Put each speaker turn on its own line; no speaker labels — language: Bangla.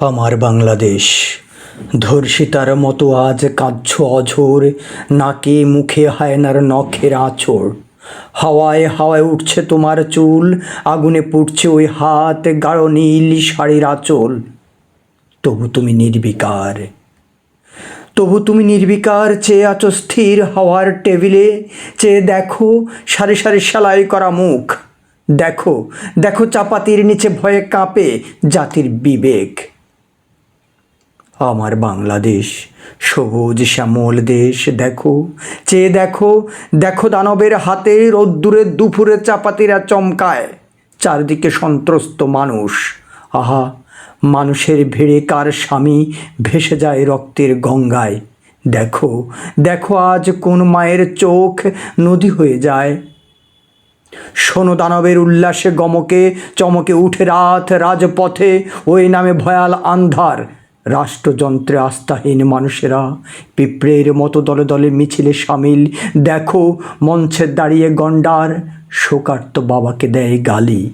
আমার বাংলাদেশ। ধর্ষিতার মতো আজ কাঁদছ অঝোর, নাকে মুখে হায়নার নখের আঁচড়। হাওয়ায় হাওয়ায় উঠছে তোমার চুল, আগুনে পুড়ছে ওই হাত, গাঢ় নীল শাড়ির আঁচল। তবু তুমি নির্বিকার। তবু তুমি নির্বিকার, চেয়ে আছো স্থির হাওয়ার টেবিলে, চেয়ে দেখো সারি সারি সেলাই করা মুখ। দেখো দেখো চাপাতির নিচে ভয়ে কাঁপে জাতির বিবেক। আমার বাংলাদেশ, সবুজ শ্যামল দেশ দেখো, চেয়ে দেখো দেখো দানবের হাতে রোদ্দুরে দুপুরে চাপাতিরা চমকায়। চারদিকে সন্ত্রস্ত মানুষ। আহা, মানুষের ভিড়ে কার স্বামী ভেসে যায় রক্তের গঙ্গায়। দেখো দেখো আজ কোন মায়ের চোখ নদী হয়ে যায়। শোনো দানবের উল্লাসে গমকে, চমকে উঠে রাত রাজপথে, ওই নামে ভয়াল আন্ধার। রাষ্ট্রযন্ত্রে আস্থাহীন মানুষেরা, পিঁপড়ের মতো দলে দলে মিছিলে সামিল। দেখো মঞ্চে দাঁড়িয়ে গণ্ডার শোকার্ত বাবাকে দেয় গালি।